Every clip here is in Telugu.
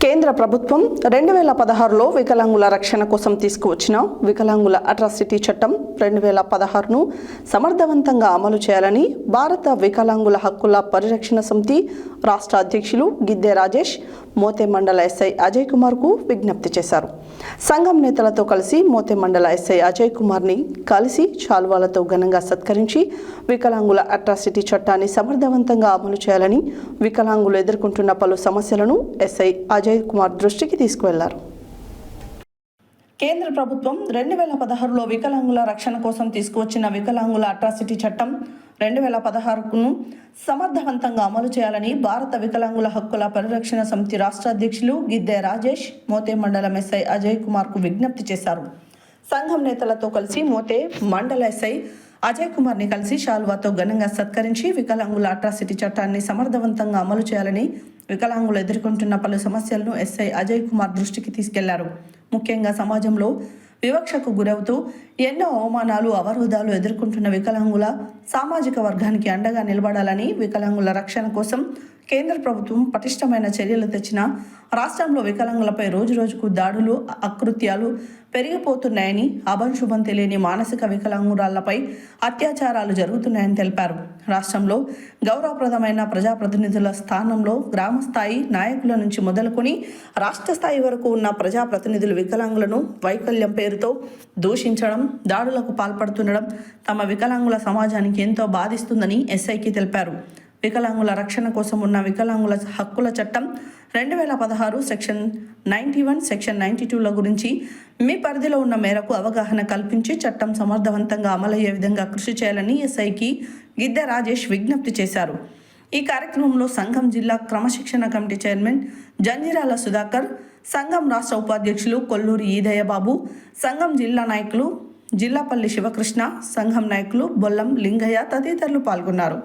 కేంద్ర ప్రభుత్వం రెండు వేల పదహారులో వికలాంగుల రక్షణ కోసం తీసుకువచ్చిన వికలాంగుల అట్రాసిటీ చట్టం రెండు వేల పదహారును సమర్థవంతంగా అమలు చేయాలని భారత వికలాంగుల హక్కుల పరిరక్షణ సమితి రాష్ట్ర అధ్యక్షులు గిద్దె రాజేష్ మోతే మండల ఎస్ఐ అజయ్ కుమార్కు విజ్ఞప్తి చేశారు. సంఘం నేతలతో కలిసి మోతే మండల ఎస్ఐ అజయ్ కుమార్ని కలిసి చాలువాలతో ఘనంగా సత్కరించి వికలాంగుల అట్రాసిటీ చట్టాన్ని సమర్థవంతంగా అమలు చేయాలని వికలాంగులు ఎదుర్కొంటున్న పలు సమస్యలను ఎస్ఐ అజయ్ కుమార్ దృష్టికి తీసుకువెళ్ళారు. కేంద్ర ప్రభుత్వం రెండు వేల పదహారులో వికలాంగుల రక్షణ కోసం తీసుకువచ్చిన వికలాంగుల అట్రాసిటీ చట్టం రెండు వేల పదహారును సమర్థవంతంగా అమలు చేయాలని భారత వికలాంగుల హక్కుల పరిరక్షణ సమితి రాష్ట్ర అధ్యక్షులు గిద్దె రాజేష్ మోతే మండలం ఎస్ఐ అజయ్ కుమార్కు విజ్ఞప్తి చేశారు. సంఘం నేతలతో కలిసి మోతే మండల ఎస్ఐ అజయ్ కుమార్ని కలిసి షాల్వాతో ఘనంగా సత్కరించి వికలాంగుల అట్రాసిటీ చట్టాన్ని సమర్థవంతంగా అమలు చేయాలని వికలాంగులు ఎదుర్కొంటున్న పలు సమస్యలను ఎస్ఐ అజయ్ కుమార్ దృష్టికి తీసుకెళ్ళారు. ముఖ్యంగా సమాజంలో వివక్షకు గురవుతూ ఎన్నో అవమానాలు అవరోధాలు ఎదుర్కొంటున్న వికలాంగుల సామాజిక వర్గానికి అండగా నిలబడాలని వికలాంగుల రక్షణ కోసం కేంద్ర ప్రభుత్వం పటిష్టమైన చర్యలు తెచ్చిన రాష్ట్రంలో వికలాంగులపై రోజురోజుకు దాడులు అకృత్యాలు పెరిగిపోతున్నాయని అభంశుభం తెలియని మానసిక వికలాంగురాళ్ళపై అత్యాచారాలు జరుగుతున్నాయని తెలిపారు. రాష్ట్రంలో గౌరవప్రదమైన ప్రజాప్రతినిధుల స్థానంలో గ్రామస్థాయి నాయకుల నుంచి మొదలుకొని రాష్ట్ర స్థాయి వరకు ఉన్న ప్రజాప్రతినిధులు వికలాంగులను వైకల్యం పేరుతో దూషించడం దాడులకు పాల్పడుతుండడం తమ వికలాంగుల సమాజానికి ఎంతో బాధిస్తుందని ఎస్ఐకి తెలిపారు. వికలాంగుల రక్షణ కోసం ఉన్న వికలాంగుల హక్కుల చట్టం రెండు వేల పదహారు section ninety one section ninety టూల గురించి మీ పరిధిలో ఉన్న మేరకు అవగాహన కల్పించి చట్టం సమర్థవంతంగా అమలయ్యే విధంగా కృషి చేయాలని ఎస్ఐకి గిద్దె రాజేష్ విజ్ఞప్తి చేశారు. ఈ కార్యక్రమంలో సంఘం జిల్లా క్రమశిక్షణ కమిటీ చైర్మన్ జంజిరాల సుధాకర్ సంఘం రాష్ట్ర ఉపాధ్యక్షులు కొల్లూరి ఈదయ్య బాబు సంఘం జిల్లా నాయకులు జిల్లాపల్లి శివకృష్ణ సంఘం నాయకులు బొల్లం లింగయ్య తదితరులు పాల్గొన్నారు.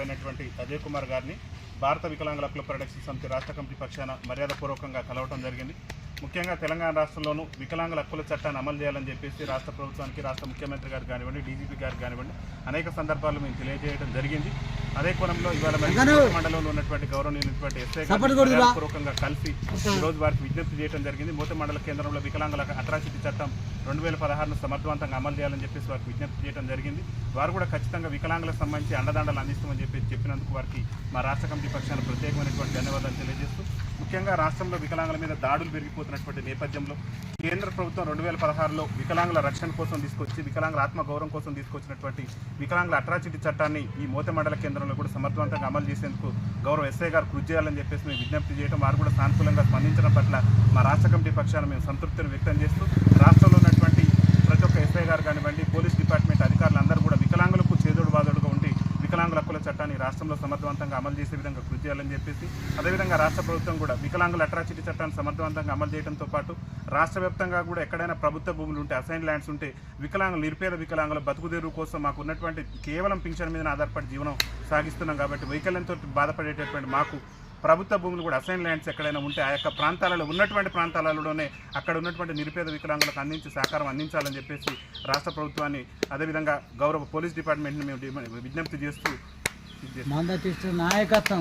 అయినటువంటి అజయ్ కుమార్ గారిని భారత వికలాంగుల క్లబ్ పరిరక్షణ సమితి రాష్ట్ర కమిటీ పక్షాన మర్యాదపూర్వకంగా కలవటం జరిగింది. ముఖ్యంగా తెలంగాణ రాష్ట్రంలోనూ వికలాంగుల హక్కుల చట్టాన్ని అమలు చేయాలని చెప్పేసి రాష్ట్ర ప్రభుత్వానికి రాష్ట్ర ముఖ్యమంత్రి గారు కానివ్వండి డీజీపీ గారు కానివ్వండి అనేక సందర్భాల్లో మేము తెలియజేయడం జరిగింది. అదే కోణంలో ఇవాళ మరి మండలంలో ఉన్నటువంటి గౌరవనీయులైనటువంటి ఎస్ఐ పూర్వకంగా కలిసి ఈ రోజు వారికి విజ్ఞప్తి చేయడం జరిగింది. మూత మండల కేంద్రంలో వికలాంగుల అట్రాసిటీ చట్టం రెండు వేల పదహారును సమర్థవంతంగా అమలు చేయాలని చెప్పేసి వారికి విజ్ఞప్తి చేయడం జరిగింది. వారు కూడా ఖచ్చితంగా వికలాంగులకు సంబంధించి అండదండలు అందిస్తామని చెప్పి చెప్పినందుకు వారికి మా రాష్ట్ర కమిటీ పక్షాన ప్రత్యేకమైనటువంటి ధన్యవాదాలు తెలియజేస్తూ ముఖ్యంగా రాష్ట్రంలో వికలాంగుల మీద దాడులు పెరిగిపోతున్నటువంటి నేపథ్యంలో కేంద్ర ప్రభుత్వం రెండు వేల పదహారులో వికలాంగుల రక్షణ కోసం తీసుకొచ్చి వికలాంగుల ఆత్మగౌరవం కోసం తీసుకొచ్చినటువంటి వికలాంగుల అట్రాసిటీ చట్టాన్ని ఈ మోత మండల కేంద్రంలో కూడా సమర్థవంతంగా అమలు చేసేందుకు గౌరవ ఎస్ఐ గారు కృషి చేయాలని చెప్పేసి మేము విజ్ఞప్తి చేయడం వారు కూడా సానుకూలంగా స్పందించడం పట్ల మా రాష్ట్ర కమిటీ పక్షాన మేము సంతృప్తిని వ్యక్తం చేస్తూ రాష్ట్రంలో ఉన్నటువంటి ప్రతి ఒక్క ఎస్ఐ గారు కానివ్వండి పోలీస్ డిపార్ట్మెంట్ అధికారులందరూ కూడా వికలాంగులకు చేదోడు బాదోడుగా ఉండి వికలాంగుల హక్కుల చట్టాన్ని రాష్ట్రంలో సమర్థవంతంగా అమలు చేసే విధంగా కృషి చేయాలని చెప్పేసి అదేవిధంగా రాష్ట్ర ప్రభుత్వం కూడా వికలాంగుల అట్రాసిటీ చట్టాన్ని సమర్థవంతంగా అమలు చేయడంతో పాటు రాష్ట్ర వ్యాప్తంగా కూడా ఎక్కడైనా ప్రభుత్వ భూములు ఉంటే అసైన్ ల్యాండ్స్ ఉంటే వికలాంగులు నిరుపేద వికలాంగుల బతుకుదేరు కోసం మాకు ఉన్నటువంటి కేవలం పింఛన్ మీద ఆధారపడి జీవనం సాగిస్తున్నాం కాబట్టి వైకల్యంతో బాధపడేటటువంటి మాకు ప్రభుత్వ భూములు కూడా అసైన్ ల్యాండ్స్ ఎక్కడైనా ఉంటే ఆ యొక్క ప్రాంతాలలో ఉన్నటువంటి ప్రాంతాలలోనే అక్కడ ఉన్నటువంటి నిరుపేద వికలాంగులకు అందించి సహకారం అందించాలని చెప్పేసి రాష్ట్ర ప్రభుత్వాన్ని అదేవిధంగా గౌరవ పోలీస్ డిపార్ట్మెంట్ని మేము విజ్ఞప్తి చేస్తూ ఇది చేస్తున్నాం. నాయకత్వం